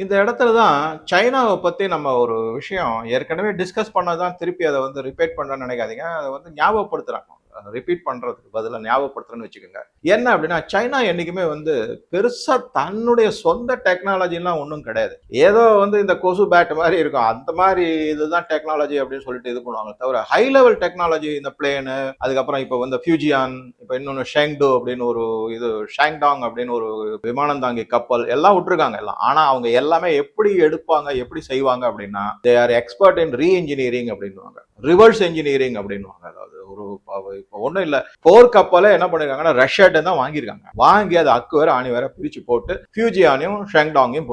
இந்த இடத்துல தான் சைனாவை பற்றி நம்ம ஒரு விஷயம் ஏற்கனவே டிஸ்கஸ் பண்ணதான் திருப்பி அதை வந்து ரிப்பீட் பண்ணணும்னு நினைக்காதீங்க. அதை வந்து அந்த ரிப்பீட் பண்றதுக்கு பதிலாக ஞாபகப்படுத்துறேன்னு வச்சுக்கோங்க. என்ன அப்படின்னா சைனா என்றைக்குமே வந்து பெருசா தன்னுடைய சொந்த டெக்னாலஜிலாம் ஒன்றும் கிடையாது. ஏதோ வந்து இந்த கொசு பேட் மாதிரி இருக்கும். அந்த மாதிரி இதுதான் டெக்னாலஜி அப்படின்னு சொல்லிட்டு இது பண்ணுவாங்க தவிர ஹை லெவல் டெக்னாலஜி இந்த பிளேனு அதுக்கப்புறம் இப்போ வந்து ஃபியூஜியான் இப்போ இன்னொன்று ஷேங்டோ அப்படின்னு ஒரு இது ஷேங்டாங் அப்படின்னு ஒரு விமானம் தாங்கி கப்பல் எல்லாம் விட்டுருக்காங்க எல்லாம். ஆனா அவங்க எல்லாமே எப்படி எடுப்பாங்க எப்படி செய்வாங்க அப்படின்னா they are expert in re engineering அப்படின்னுவாங்க. ரிவர்ஸ் இன்ஜினியரிங் அப்படின்னு அதாவது ஒரு இப்போ ஒன்றும் இல்லை. போர் கப்பலை என்ன பண்ணிருக்காங்கன்னா ரஷ்யாட்ட தான் வாங்கியிருக்காங்க. வாங்கி அதை அக்கு வேற ஆணி வேற பிரித்து போட்டு ஃபியூஜியானையும் ஷெங்டாங்கையும்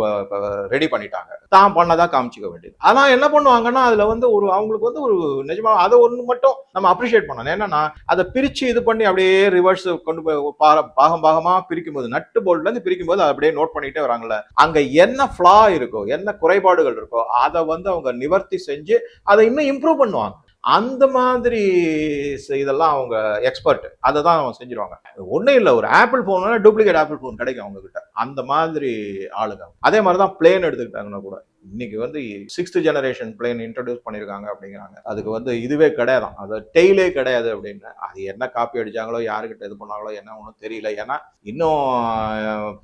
ரெடி பண்ணிட்டாங்க. தான் பண்ணதான் காமிச்சிக்க வேண்டியது. ஆனால் என்ன பண்ணுவாங்கன்னா அதில் வந்து ஒரு அவங்களுக்கு வந்து ஒரு நிஜமா அதை ஒன்று மட்டும் நம்ம அப்ரிஷியேட் பண்ணணும். என்னன்னா அதை பிரித்து இது பண்ணி அப்படியே ரிவர்ஸ் கொண்டு போய் பா- பாகம் பாகமாக பிரிக்கும் போது நட்டு போல்ட்லேருந்து பிரிக்கும் போது அப்படியே நோட் பண்ணிட்டே வராங்கல்ல. அங்கே என்ன ஃப்ளா இருக்கோ என்ன குறைபாடுகள் இருக்கோ அதை வந்து அவங்க நிவர்த்தி செஞ்சு அதை இன்னும் இம்ப்ரூவ் பண்ணுவாங்க. அந்த மாதிரி இதெல்லாம் அவங்க எக்ஸ்பர்ட் அதை தான் அவங்க செஞ்சிருவாங்க. ஒன்றும் இல்லை ஒரு ஆப்பிள் ஃபோன்னா டூப்ளிகேட் ஆப்பிள் ஃபோன் கிடைக்கும் அவங்க கிட்ட அந்த மாதிரி ஆளுங்க. அதே மாதிரி தான் பிளேன் எடுத்துக்கிட்டாங்கன்னா கூட. இன்னைக்கு வந்து சிக்ஸ்த் ஜெனரேஷன் பிளேன் இன்ட்ரடியூஸ் பண்ணியிருக்காங்க அப்படிங்கிறாங்க. அதுக்கு வந்து இதுவே கிடையாது அது டெய்லே கிடையாது அப்படின்னு. அது என்ன காப்பி அடிச்சாங்களோ யாருக்கிட்ட இது பண்ணாங்களோ என்ன ஒன்றும் தெரியல. ஏன்னா இன்னும்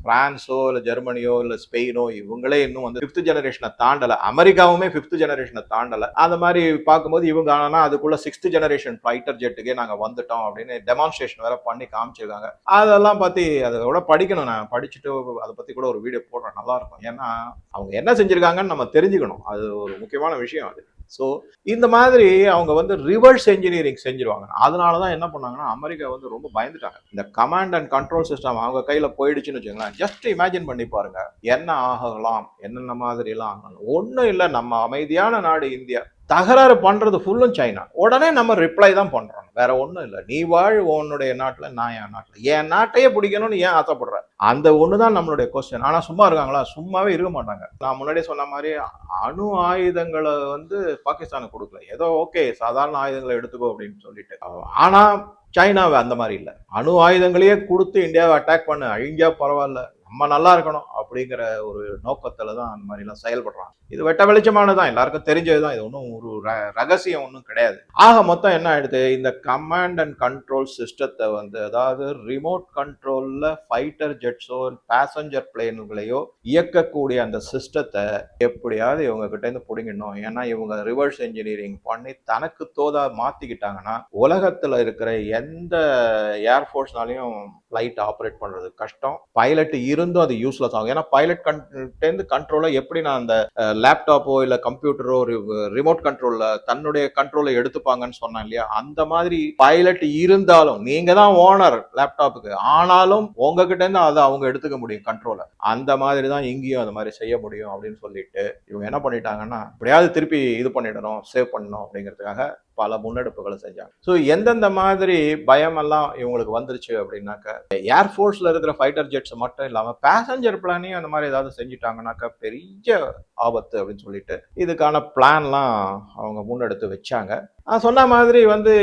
பிரான்ஸோ இல்லை ஜெர்மனியோ இல்லை ஸ்பெயினோ இவங்களே இன்னும் வந்து ஃபிஃப்த் ஜெனரேஷனை தாண்டலை. அமெரிக்காவுமே ஃபிஃப்த் ஜெனரேஷனை தாண்டலை. அந்த மாதிரி பார்க்கும்போது இவங்க ஆனால் அதுக்குள்ள சிக்ஸ்த் ஜெனரேஷன் ஃபைட்டர் ஜெட்டுக்கே நாங்கள் வந்துட்டோம் அப்படின்னு டெமான்ஸ்ட்ரேஷன் வேற பண்ணி காமிச்சிருக்காங்க. அதெல்லாம் பற்றி அதோட படிக்கணும். நான் படிச்சுட்டு அதை பற்றி கூட ஒரு வீடியோ போடுறேன். நல்லா இருக்கும். ஏன்னா அவங்க என்ன செஞ்சிருக்காங்கன்னு நம்ம தெரிஞ்சுக்கணும். அது ஒரு முக்கியமான விஷயம் அது. ஸோ இந்த மாதிரி அவங்க வந்து ரிவர்ஸ் என்ஜினியரிங் செஞ்சிருவாங்க. அதனால தான் என்ன பண்ணாங்கன்னா அமெரிக்கா வந்து ரொம்ப பயந்துட்டாங்க. இந்த கமாண்ட் அண்ட் கண்ட்ரோல் சிஸ்டம் அவங்க கையில போயிடுச்சுன்னு வச்சுங்களேன் ஜஸ்ட் இமேஜின் பண்ணி பாருங்க. என்ன ஆகலாம்? என்னென்ன மாதிரி எல்லாம் ஆகலாம்? ஒன்றும் இல்லை. நம்ம அமைதியான நாடு இந்தியா. தகராறு பண்ணுறது ஃபுல்லும் சைனா. உடனே நம்ம ரிப்ளை தான் பண்ணுறோம் வேற ஒன்றும் இல்லை. நீ வாழ் உன்னுடைய நாட்டில் நான் என் நாட்டில். என் நாட்டையே பிடிக்கணும்னு ஏன் ஆசைப்படுற? அந்த ஒன்று தான் நம்மளுடைய கொஸ்டின் ஆனால் சும்மா இருக்காங்களா? சும்மாவே இருக்க மாட்டாங்க. நான் முன்னாடியே சொன்ன மாதிரி அணு ஆயுதங்களை வந்து பாகிஸ்தானுக்கு கொடுக்கல. ஏதோ ஓகே சாதாரண ஆயுதங்களை எடுத்துக்கோ அப்படின்னு சொல்லிட்டு. ஆனால் சைனாவை அந்த மாதிரி இல்லை. அணு ஆயுதங்களையே கொடுத்து இந்தியாவை அட்டாக் பண்ண. அழிஞ்சா பரவாயில்ல. நம்ம நல்லா இருக்கணும் அப்படிங்கிற ஒரு நோக்கத்துல தான் அந்த மாதிரிலாம் செயல்படுறாங்க. இது வெட்ட வெளிச்சமானதான் எல்லாருக்கும் தெரிஞ்சதுதான் இது ஒன்றும் ஒரு ர- ரகசியம் ஒன்றும் கிடையாது. ஆக மொத்தம் என்ன ஆயிடுது? இந்த கமாண்ட் அண்ட் கண்ட்ரோல் சிஸ்டத்தை வந்து அதாவது ரிமோட் கண்ட்ரோலில் ஃபைட்டர் ஜெட்ஸோ பேசஞ்சர் பிளேன்களையோ இயக்கக்கூடிய அந்த சிஸ்டத்தை எப்படியாவது இவங்க கிட்டேருந்து பிடிங்கணும் ஏன்னா இவங்க ரிவர்ஸ் இன்ஜினியரிங் பண்ணி தனக்கு தோதா மாற்றிக்கிட்டாங்கன்னா உலகத்தில் இருக்கிற எந்த ஏர்ஃபோர்ஸ்னாலையும் ஃப்ளைட் ஆப்ரேட் பண்ணுறது கஷ்டம். பைலட் இருந்தும் அது யூஸ்லெஸ் ஆகும். ஏன்னா பைலட் கண்டேந்து கண்ட்ரோலை எப்படி நான் அந்த லேப்டாப்போ இல்லை கம்ப்யூட்டரோ ரிமோட் கண்ட்ரோல்ல தன்னுடைய கண்ட்ரோலை எடுத்துப்பாங்கன்னு சொன்னேன் இல்லையா? அந்த மாதிரி பைலட் இருந்தாலும் நீங்க தான் ஓனர் லேப்டாப்புக்கு ஆனாலும் உங்ககிட்ட இருந்து அதை அவங்க எடுத்துக்க முடியும் கண்ட்ரோலை அந்த மாதிரி தான் இங்கேயும் அந்த மாதிரி செய்ய முடியும் அப்படின்னு சொல்லிட்டு இவங்க என்ன பண்ணிட்டாங்கன்னா எப்படியாவது திருப்பி இது பண்ணிடணும் சேவ் பண்ணணும் அப்படிங்கிறதுக்காக பல முன்னெடுப்புகளை செஞ்சாங்க. ஸோ எந்தெந்த மாதிரி பயமெல்லாம் இவங்களுக்கு வந்துருச்சு அப்படின்னாக்க ஏர்ஃபோர்ஸில் இருக்கிற ஃபைட்டர் ஜெட்ஸ் மட்டும் இல்லாமல் பேசஞ்சர் பிளானையும் அந்த மாதிரி ஏதாவது செஞ்சுட்டாங்கன்னாக்கா பெரிய ஆபத்து அப்படின்னு சொல்லிட்டு இதுக்கான பிளான்லாம் அவங்க முன்னெடுத்து வச்சாங்க. சொன்ன மாதிரி வந்து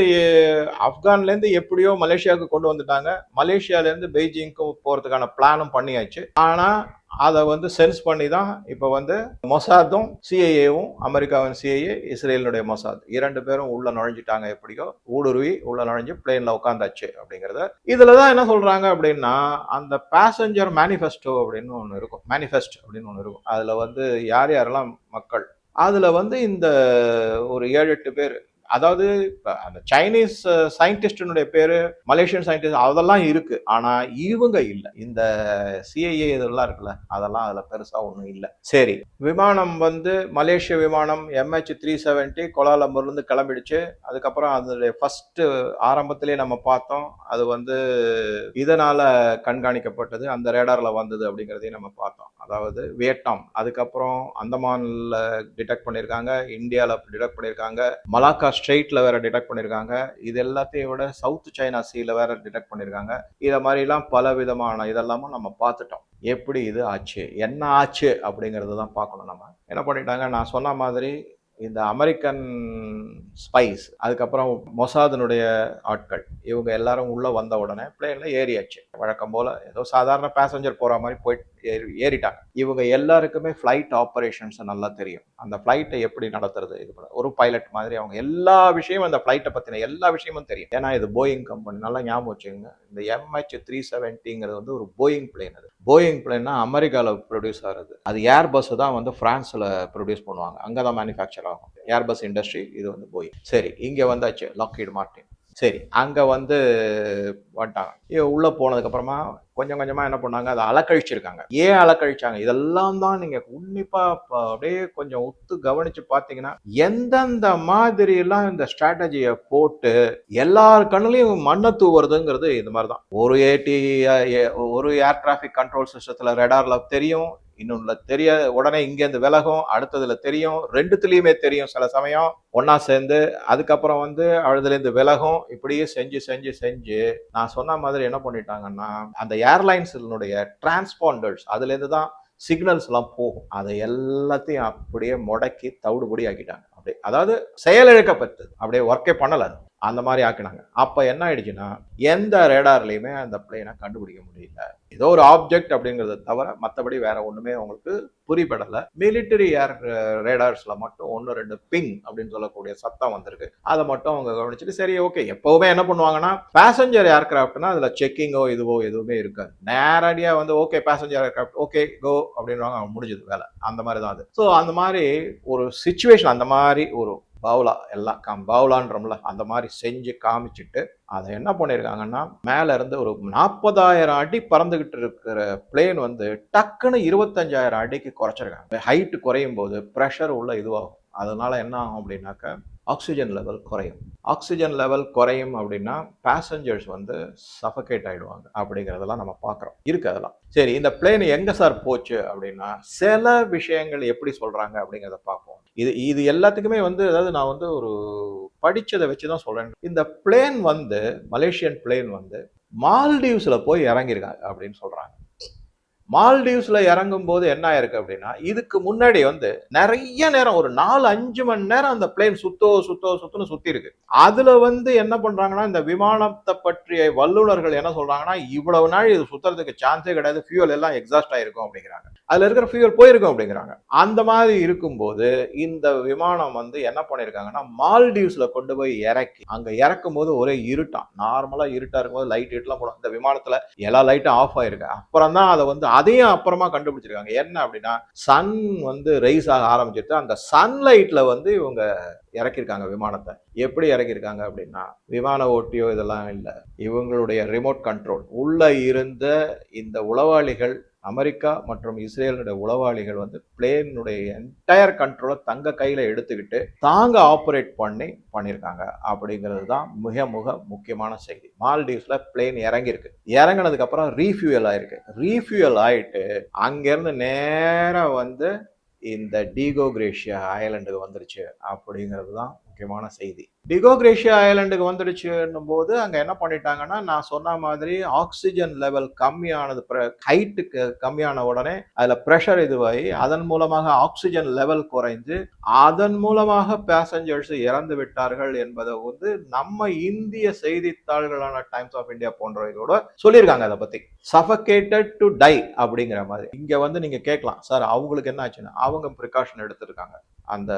ஆப்கான்லேருந்து எப்படியோ மலேசியாவுக்கு கொண்டு வந்துட்டாங்க. மலேசியாலேருந்து பெய்ஜிங்க்கு போகிறதுக்கான பிளானும் பண்ணியாச்சு. ஆனால் அதை வந்து சென்ஸ் பண்ணி தான் இப்போ வந்து மொசாத்தும் சிஐஏவும் அமெரிக்காவின் சிஐஏ இஸ்ரேலினுடைய மொசாத். இரண்டு பேரும் உள்ள நுழைஞ்சிட்டாங்க எப்படியோ. ஊடுருவி உள்ள நுழைஞ்சு பிளேன்ல உட்காந்தாச்சு அப்படிங்கிறத. இதுல தான் என்ன சொல்றாங்க அப்படின்னா அந்த பேசஞ்சர் மேனிஃபெஸ்டோ அப்படின்னு ஒன்று இருக்கும். மேனிஃபெஸ்ட் அப்படின்னு ஒன்று இருக்கும். அதுல வந்து யார் யாரெல்லாம் மக்கள். அதில் வந்து இந்த ஒரு ஏழு எட்டு பேர் அதாவது அந்த சைனீஸ் சயின்டிஸ்டினுடைய uh, பேரு மலேசியன் சயின்டிஸ்ட் அதெல்லாம் இருக்கு. ஆனா இவங்க இல்லை. இந்த சிஐஏ இதெல்லாம் இருக்குல்ல அதெல்லாம் அதுல பெருசா ஒன்றும் இல்லை. சரி விமானம் வந்து மலேசிய விமானம் எம்ஹெச் த்ரீ செவன்ட்டி கோலாலம்பூர்லேருந்து கிளம்பிடுச்சு. அதுக்கப்புறம் அதனுடைய ஃபர்ஸ்ட் ஆரம்பத்திலே நம்ம பார்த்தோம் அது வந்து இதனால கண்காணிக்கப்பட்டது அந்த ரேடார்ல வந்தது அப்படிங்கிறதையும் நம்ம பார்த்தோம். அதாவது வியட்நாம். அதுக்கப்புறம் அந்தமான்ல டிடெக்ட் பண்ணியிருக்காங்க இந்தியாவில் டிடெக்ட் பண்ணியிருக்காங்க மலாக்கா ஸ்ட்ரெயிட்ல வேற டிடெக்ட் பண்ணியிருக்காங்க இது எல்லாத்தையும் விட சவுத் சைனா சீல வேற டிடெக்ட் பண்ணியிருக்காங்க இதை மாதிரிலாம் பல விதமான இதெல்லாமும் நம்ம பார்த்துட்டோம். எப்படி இது ஆச்சு? என்ன ஆச்சு? அப்படிங்கிறத தான் பார்க்கணும் நம்ம. என்ன பண்ணிட்டாங்க? நான் சொன்ன மாதிரி இந்த அமெரிக்கன் ஸ்பைஸ் அதுக்கப்புறம் மொசாதனுடைய ஆட்கள் இவங்க எல்லாரும் உள்ளே வந்த உடனே பிளேனில் ஏறியாச்சு. வழக்கம் போல் ஏதோ சாதாரண பேசஞ்சர் போகிற மாதிரி போயிட்டு ஏறி ஏறிட்டாங்க. இவங்க எல்லாருக்குமே ஃப்ளைட் ஆப்ரேஷன்ஸை நல்லா தெரியும். அந்த ஃப்ளைட்டை எப்படி நடத்துறது இது பண்ண ஒரு பைலட் மாதிரி அவங்க எல்லா விஷயமும் அந்த ஃப்ளைட்டை பற்றின எல்லா விஷயமும் தெரியும். ஏன்னா இது போயிங் கம்பெனி நல்லா ஞாபகம் வச்சுக்கோங்க. இந்த எம்ஹெச் த்ரீ செவன்ட்டிங்கிறது வந்து ஒரு போயிங் பிளேன் அது. போயிங் பிளேன்னா அமெரிக்காவில் ப்ரொடியூஸ் ஆகுது அது. ஏர் பஸ் தான் வந்து ஃப்ரான்ஸில் ப்ரொடியூஸ் பண்ணுவாங்க. அங்கே தான் மேனுஃபேக்சர் ஆகும். ஏர் பஸ் இண்டஸ்ட்ரி இது வந்து போயிங் சரி இங்கே வந்தாச்சு லாக்கீடு மார்டின் சரி அங்கே வந்து வந்துட்டாங்க. உள்ளே போனதுக்கப்புறமா கொஞ்சம் கொஞ்சமாக என்ன பண்ணாங்க அதை அலக்கழிச்சிருக்காங்க. ஏன் அலக்கழிச்சாங்க? இதெல்லாம் தான் நீங்கள் உன்னிப்பாக அப்படியே கொஞ்சம் ஒத்து கவனித்து பார்த்தீங்கன்னா எந்தெந்த மாதிரிலாம் இந்த ஸ்ட்ராட்டஜியை போட்டு எல்லார் கண்ணுலையும் மண்ணை தூவுறதுங்கிறது இது மாதிரி தான் ஒரு ஏடி ஒரு ஏர் டிராஃபிக் கண்ட்ரோல் சிஸ்டத்தில் ரெடாரில் தெரியும் இன்னொன்னுல தெரிய உடனே இங்கேருந்து விலகும் அடுத்ததுல தெரியும் ரெண்டுத்துலேயுமே தெரியும் சில சமயம். ஒன்னா சேர்ந்து அதுக்கப்புறம் வந்து அழுதுலேருந்து விலகும் இப்படியே செஞ்சு செஞ்சு செஞ்சு நான் சொன்ன மாதிரி என்ன பண்ணிட்டாங்கன்னா அந்த ஏர்லைன்ஸினுடைய டிரான்ஸ்பாண்டர்ஸ் அதுலேருந்து தான் சிக்னல்ஸ் எல்லாம் போகும். அதை எல்லாத்தையும் அப்படியே முடக்கி தவிடுபடி ஆக்கிட்டாங்க. அப்படியே அதாவது செயலிழக்கப்பட்டது அப்படியே ஒர்க்கே பண்ணலை அந்த மாதிரி ஆக்கினாங்க. அப்போ என்ன ஆயிடுச்சுன்னா எந்த ரேடார்லையுமே அந்த பிளேனை கண்டுபிடிக்க முடியல. ஏதோ ஒரு ஆப்ஜெக்ட் அப்படிங்கிறத தவிர மற்றபடி வேற ஒன்றுமே அவங்களுக்கு புரிபடலை. மிலிட்டரி uh, ஏர் ரேடார்ஸில் மட்டும் ஒன்று ரெண்டு பிங் அப்படின்னு சொல்லக்கூடிய சத்தம் வந்திருக்கு. அதை மட்டும் அவங்க கவனிச்சுட்டு சரி ஓகே எப்போவுமே என்ன பண்ணுவாங்கன்னா பேசஞ்சர் ஏர்கிராஃப்ட்னா அதில் செக்கிங்கோ இதுவோ எதுவுமே இருக்காது. நேரடியாக வந்து okay passenger aircraft okay go அப்படின்வாங்க அவங்க முடிஞ்சது வேலை. அந்த மாதிரி தான் அது. ஸோ அந்த மாதிரி ஒரு சுச்சுவேஷன் அந்த மாதிரி ஒரு பவுலா எல்லாம் காம் பவுலான்றோம்ல அந்த மாதிரி செஞ்சு காமிச்சிட்டு அதை என்ன பண்ணியிருக்காங்கன்னா மேலேருந்து ஒரு நாற்பதாயிரம் அடி பறந்துக்கிட்டு இருக்கிற பிளேன் வந்து டக்குன்னு இருபத்தஞ்சாயிரம் அடிக்கு குறைச்சிருக்காங்க. ஹைட் குறையும் போது ப்ரெஷர் உள்ள இதுவாகும். அதனால என்ன ஆகும் அப்படின்னாக்க ஆக்சிஜன் லெவல் குறையும். ஆக்சிஜன் லெவல் குறையும் அப்படின்னா பேசஞ்சர்ஸ் வந்து சஃபகேட் ஆகிடுவாங்க அப்படிங்கிறதெல்லாம் நம்ம பார்க்குறோம். இருக்கு அதெல்லாம். சரி இந்த பிளேன் எங்கே சார் போச்சு அப்படின்னா சில விஷயங்கள் எப்படி சொல்கிறாங்க அப்படிங்கிறத பார்ப்போம். இது இது எல்லாத்துக்குமே வந்து அதாவது நான் வந்து ஒரு படித்ததை வச்சு தான் சொல்கிறேன் இந்த பிளேன் வந்து மலேசியன் பிளேன் வந்து மால்டீவ்ஸில் போய் இறங்கியிருக்காங்க அப்படின்னு சொல்கிறாங்க மால்டீவ்ஸில் இறங்கும் போது என்ன ஆயிருக்கு அப்படின்னா இதுக்கு முன்னாடி வந்து நிறைய நேரம் ஒரு நாலு அஞ்சு மணி நேரம் அந்த பிளேன் சுத்தோ சுத்தோ சுத்துன்னு சுத்தி இருக்கு. அதுல வந்து என்ன பண்றாங்கன்னா இந்த விமானத்தை பற்றிய வல்லுநர்கள் என்ன சொல்றாங்கன்னா இவ்வளவு நாள் இது சுத்துறதுக்கு சான்ஸே கிடையாது ஃபியூல் எல்லாம் எக்ஸாஸ்ட் ஆயிருக்கும் அப்படிங்கிறாங்க. அதுல இருக்கிற ஃபியூல் போயிருக்கும் அப்படிங்கிறாங்க. அந்த மாதிரி இருக்கும்போது இந்த விமானம் வந்து என்ன பண்ணிருக்காங்கன்னா மால்டீவ்ஸ்ல கொண்டு போய் இறக்கி அங்க இறக்கும் போது ஒரே இருட்டான். நார்மலா இருட்டா இருக்கும்போது லைட் இட்லாம் போடும். இந்த விமானத்துல எல்லா லைட்டும் ஆஃப் ஆயிருக்கு. அப்புறம் தான் அதை வந்து அதையும் அப்புறமா கண்டுபிடிச்சிருக்காங்க. என்ன அப்படின்னா சன் வந்து ரைஸ் ஆக ஆரம்பிச்சிட்டு அந்த சன்லைட்ல வந்து இவங்க இறக்கியிருக்காங்க விமானத்தை. எப்படி இறக்கியிருக்காங்க அப்படின்னா விமான ஓட்டியோ இதெல்லாம் இல்லை. இவங்களுடைய ரிமோட் கண்ட்ரோல் உள்ள இருந்த இந்த உளவாளிகள் அமெரிக்கா மற்றும் இஸ்ரேலுடைய உளவாளிகள் வந்து பிளேனுடைய என்டையர் கண்ட்ரோலை தங்க கையில் எடுத்துக்கிட்டு தாங்க ஆப்ரேட் பண்ணி பண்ணியிருக்காங்க. அப்படிங்கிறது தான் மிக மிக முக்கியமான செய்தி. மால்டீவ்ஸில் பிளேன் இறங்கியிருக்கு. இறங்கினதுக்கப்புறம் ரீஃபியூயல் ஆயிருக்கு. ரீஃபியூயல் ஆயிட்டு அங்கேருந்து நேராக வந்து இந்த டீகோகிரேஷியா ஐலண்டுக்கு வந்துருச்சு. அப்படிங்கிறது தான் முக்கியமான செய்தி. டிகோ கிரேஷியா ஐலாண்டுக்கு வந்துடுச்சுன்னும் போது அங்கே என்ன பண்ணிட்டாங்கன்னா நான் சொன்ன மாதிரி ஆக்சிஜன் லெவல் கம்மியானது ஹைட்டுக்கு கம்மியான உடனே அதில் ப்ரெஷர் இதுவாகி அதன் மூலமாக ஆக்சிஜன் லெவல் குறைந்து அதன் மூலமாக பேசஞ்சர்ஸ் இறந்து விட்டார்கள் என்பதை வந்து நம்ம இந்திய செய்தித்தாள்களான டைம்ஸ் ஆஃப் இந்தியா போன்றவைகளோட சொல்லியிருக்காங்க அதை பற்றி சஃபகேட்டட் டு டை அப்படிங்கிற மாதிரி. இங்கே வந்து நீங்கள் கேட்கலாம் சார் அவங்களுக்கு என்ன ஆச்சுன்னா? அவங்க ப்ரிகாஷன் எடுத்திருக்காங்க. அந்த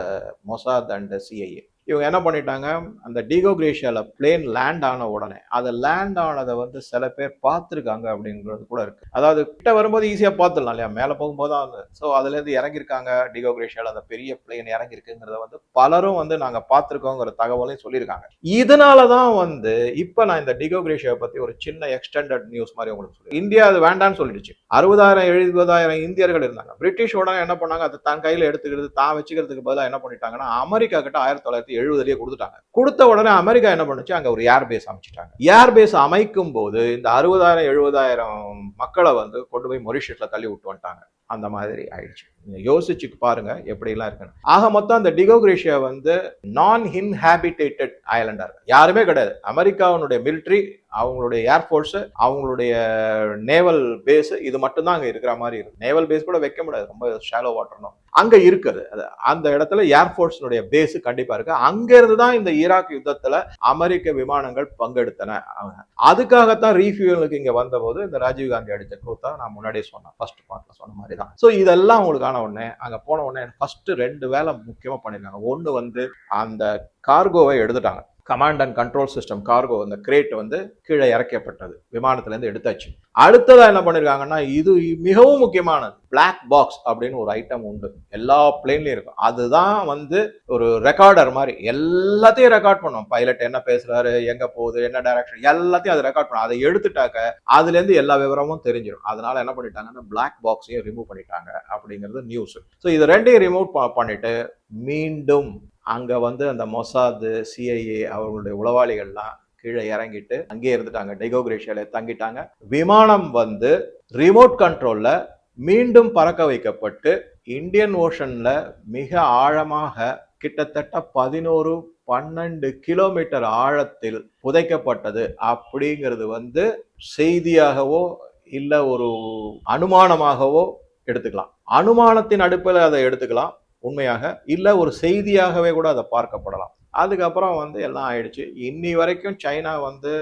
மொசாத் அண்ட் சிஐஏ இவங்க என்ன பண்ணிட்டாங்க? அந்த டிகோக்ரேஷியாவில் பிளேன் லேண்ட் ஆன உடனே அதை லேண்ட் ஆனதை வந்து சில பேர் பார்த்துருக்காங்க அப்படிங்கிறது கூட இருக்குது அதாவது கிட்ட வரும்போது ஈஸியாக பார்த்துடலாம் இல்லையா? மேலே போகும்போது தான் ஸோ அதுலேருந்து இறங்கியிருக்காங்க டிகோக்ரேஷியாவில் அந்த பெரிய பிளேன் இறங்கியிருக்குங்கிறத வந்து பலரும் வந்து நாங்கள் பார்த்துருக்கோங்கிற தகவலையும் சொல்லியிருக்காங்க. இதனால தான் வந்து இப்போ நான் இந்த டிகோக்ரேஷியாவை பற்றி ஒரு சின்ன எக்ஸ்டெண்டட் நியூஸ் மாதிரி உங்களுக்கு சொல்லி இந்தியா அது வேண்டான்னு சொல்லிடுச்சு. அறுபதாயிரம் எழுபதாயிரம் இந்தியர்கள் இருந்தாங்க. பிரிட்டிஷ் உடனே என்ன பண்ணாங்க? அதை தன் கையில் எடுத்துக்கிறது தான் வச்சுக்கிறதுக்கு பதிலாக என்ன பண்ணிட்டாங்கன்னா அமெரிக்கா கிட்ட ஆயிரத்தி தொள்ளாயிரத்தி எழுபதுலேயே கொடுத்துட்டாங்க. கொடுத்த உடனே அமெரிக்கா என்ன பண்ணுச்சு? அங்கே ஒரு ஏர் பேஸ் அமைச்சிட்டாங்க. ஏர் பேஸ் அமைக்கும் போது இந்த அறுபதாயிரம் எழுபதாயிரம் மக்களை வந்து கொண்டு போய் மொரிஷியஸில் தள்ளி விட்டு வந்துட்டாங்க. அந்த மாதிரி ஆயிடுச்சு. நீங்கள் யோசிச்சு பாருங்க எப்படிலாம் இருக்குன்னு. ஆக மொத்தம் அந்த டிகோகிரேஷியா வந்து நான் இன்ஹாபிட்டேட்டட் ஐலண்டா இருக்கு. யாருமே கிடையாது. அமெரிக்காவினுடைய மிலிட்ரி அவங்களுடைய ஏர்ஃபோர்ஸ் அவங்களுடைய நேவல் பேஸ் இது மட்டும்தான் அங்கே இருக்கிற மாதிரி இருக்கு. நேவல் பேஸ் கூட வைக்க முடியாது. ரொம்ப ஷாலோ வாட்டர்னும் அங்க இருக்குது. அந்த இடத்துல ஏர்ஃபோர்ஸினுடைய பேஸ் கண்டிப்பா இருக்கு. அங்கேருந்து தான் இந்த ஈராக் யுத்தத்துல அமெரிக்க விமானங்கள் பங்கெடுத்தன. அதுக்காகத்தான் ரீஃபியூலுக்கு இங்க வந்தபோது இந்த ராஜீவ் காந்தி அடித்த கூத்தா நான் முன்னாடியே சொன்னேன். ஃபர்ஸ்ட் பார்ட்ல சொன்ன மாதிரி தான் ஸோ இதெல்லாம் உங்களுக்கு ஆன உடனே அங்க போன உடனே ஃபர்ஸ்ட் ரெண்டு வேலை முக்கியமா பண்ணிருக்காங்க. ஒன்று வந்து அந்த கார்கோவை எடுத்துட்டாங்க. Command and control system cargo அந்த கிரேட் வந்து கீழே இறக்கப்பட்டது. விமானத்துலேருந்து எடுத்தாச்சு. அடுத்ததாக என்ன பண்ணியிருக்காங்கன்னா இது மிகவும் முக்கியமானது. பிளாக் பாக்ஸ் அப்படின்னு ஒரு ஐட்டம் உண்டு. எல்லா பிளேன்லையும் இருக்கும். அதுதான் வந்து ஒரு ரெக்கார்டர் மாதிரி. எல்லாத்தையும் ரெக்கார்ட் பண்ணும். பைலட் என்ன பேசுறாரு எங்க போகுது என்ன டைரக்ஷன் எல்லாத்தையும் அதை ரெக்கார்ட் பண்ணும். அதை எடுத்துட்டாக்க அதுலேருந்து எல்லா விவரமும் தெரிஞ்சிடும் அதனால என்ன பண்ணிட்டாங்கன்னா பிளாக் பாக்ஸையும் ரிமூவ் பண்ணிட்டாங்க அப்படிங்கிறது நியூஸ் ஸோ இது ரெண்டையும் ரிமூவ் பண்ணிட்டு மீண்டும் அங்கே வந்து அந்த மொசாது சிஐஏ அவர்களுடைய உளவாளிகள்லாம் கீழே இறங்கிட்டு அங்கேயே இருந்துட்டாங்க. டெகோகிரேஷியால தங்கிட்டாங்க. விமானம் வந்து ரிமோட் கண்ட்ரோல்ல மீண்டும் பறக்க வைக்கப்பட்டு இந்தியன் ஓஷன்ல மிக ஆழமாக கிட்டத்தட்ட பதினோரு பன்னெண்டு கிலோமீட்டர் ஆழத்தில் புதைக்கப்பட்டது அப்படிங்கிறது வந்து செய்தியாகவோ இல்லை ஒரு அனுமானமாகவோ எடுத்துக்கலாம். அனுமானத்தின் அடுப்பில் அதை எடுத்துக்கலாம். உண்மையாக இல்லை ஒரு செய்தியாகவே கூட அதை பார்க்கப்படலாம். அதுக்கப்புறம் வந்து எல்லாம் ஆயிடுச்சு. இன்னி வரைக்கும் சைனா வந்து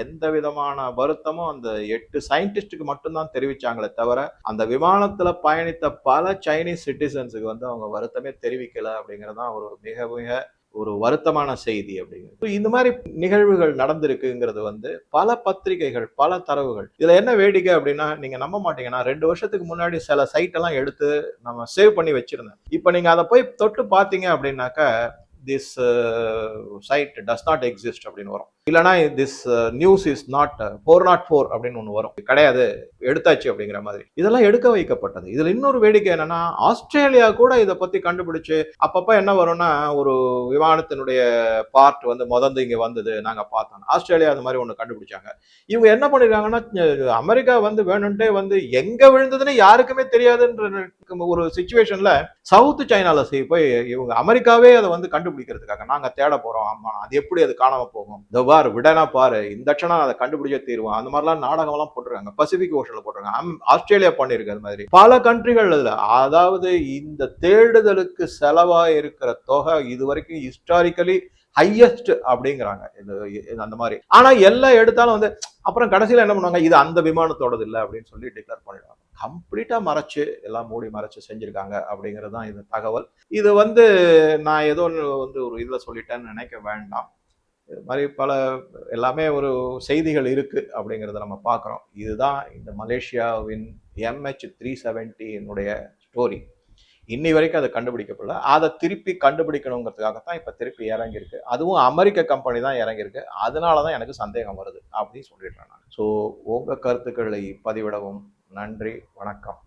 எந்த விதமான வருத்தமும் அந்த எட்டு சயின்டிஸ்டுக்கு மட்டும்தான் தெரிவிச்சாங்களே தவிர அந்த விமானத்துல பயணித்த பல சைனீஸ் சிட்டிசன்ஸுக்கு வந்து அவங்க வருத்தமே தெரிவிக்கல அப்படிங்கறதுதான் ஒரு மிக மிக ஒரு வருத்தமான செய்தி அப்படிங்கிறது. இந்த மாதிரி நிகழ்வுகள் நடந்திருக்குங்கிறது வந்து பல பத்திரிகைகள் பல தரவுகள். இதுல என்ன வேடிக்கை அப்படின்னா நீங்க நம்ப மாட்டீங்கன்னா ரெண்டு வருஷத்துக்கு முன்னாடி சில சைட் எல்லாம் எடுத்து நம்ம சேவ் பண்ணி வச்சிருந்தேன். இப்போ நீங்க அதை போய் தொட்டு பார்த்தீங்க அப்படின்னாக்கா this site does not exist அப்படின்னு வரும். இல்லைனா this news is not four not four அப்படின்னு ஒன்று வரும். கிடையாது எடுத்தாச்சு அப்படிங்கிற மாதிரி. இதெல்லாம் எடுக்க வைக்கப்பட்டது. இதில் இன்னொரு வேடிக்கை என்னன்னா ஆஸ்திரேலியா கூட இதை பற்றி கண்டுபிடிச்சு அப்பப்போ என்ன வரும்னா ஒரு விமானத்தினுடைய பார்ட் வந்து முதந்து இங்கே வந்தது நாங்கள் பார்த்தோம். ஆஸ்திரேலியா அது மாதிரி ஒன்று கண்டுபிடிச்சாங்க. இவங்க என்ன பண்ணிருக்காங்கன்னா அமெரிக்கா வந்து வேணும்ட்டே வந்து எங்கே விழுந்ததுன்னு யாருக்குமே தெரியாதுன்ற ஒரு சுச்சுவேஷன்ல சவுத் சைனால போய் இவங்க அமெரிக்காவே அதை வந்து கண்டுபிடிக்கிறதுக்காக நாங்கள் தேட போகிறோம் ஆமாம் அது எப்படி அது காணாம போகும்? இந்த பாரு விடனா பாரு இந்த க்ஷணம் அதை கண்டுபிடிச்ச தீர்வோம் அந்த மாதிரிலாம் நாடகம் எல்லாம் போட்டிருக்காங்க. பசிபிக் ஓஷன்ல போட்டிருக்காங்க. ஆஸ்திரேலியா பண்ணிருக்கு அது மாதிரி. பல கண்ட்ரிகள் இல்ல அதாவது இந்த தேடுதலுக்கு செலவா இருக்கிற தொகை இது வரைக்கும் ஹிஸ்டாரிக்கலி ஹையஸ்ட் அப்படிங்கிறாங்க. இது அந்த மாதிரி. ஆனா எல்லாம் எடுத்தாலும் வந்து அப்புறம் கடைசியில என்ன பண்ணுவாங்க? இது அந்த விமானத்தோடது இல்லை அப்படின்னு சொல்லி டிக்ளேர் பண்ணிடுவாங்க. கம்ப்ளீட்டா மறைச்சு எல்லாம் மூடி மறைச்சு செஞ்சிருக்காங்க அப்படிங்கிறது தான் இது தகவல். இது வந்து நான் ஏதோ வந்து ஒரு இதுல சொல்லிட்டேன்னு நினைக்க வேண்டாம். இது மாதிரி பல எல்லாமே ஒரு செய்திகள் இருக்குது அப்படிங்கிறத நம்ம பார்க்குறோம். இதுதான் இந்த மலேசியாவின் எம்ஹெச் த்ரீ செவன்டினுடைய ஸ்டோரி இன்னி வரைக்கும் அதை கண்டுபிடிக்கப்படல. அதை திருப்பி கண்டுபிடிக்கணுங்கிறதுக்காகத்தான் இப்போ திருப்பி இறங்கியிருக்கு. அதுவும் அமெரிக்க கம்பெனி தான் இறங்கியிருக்கு. அதனால தான் எனக்கு சந்தேகம் வருது அப்படின்னு சொல்லிடுறேன் நான். ஸோ உங்கள் கருத்துக்களை பதிவிடவும். நன்றி. வணக்கம்.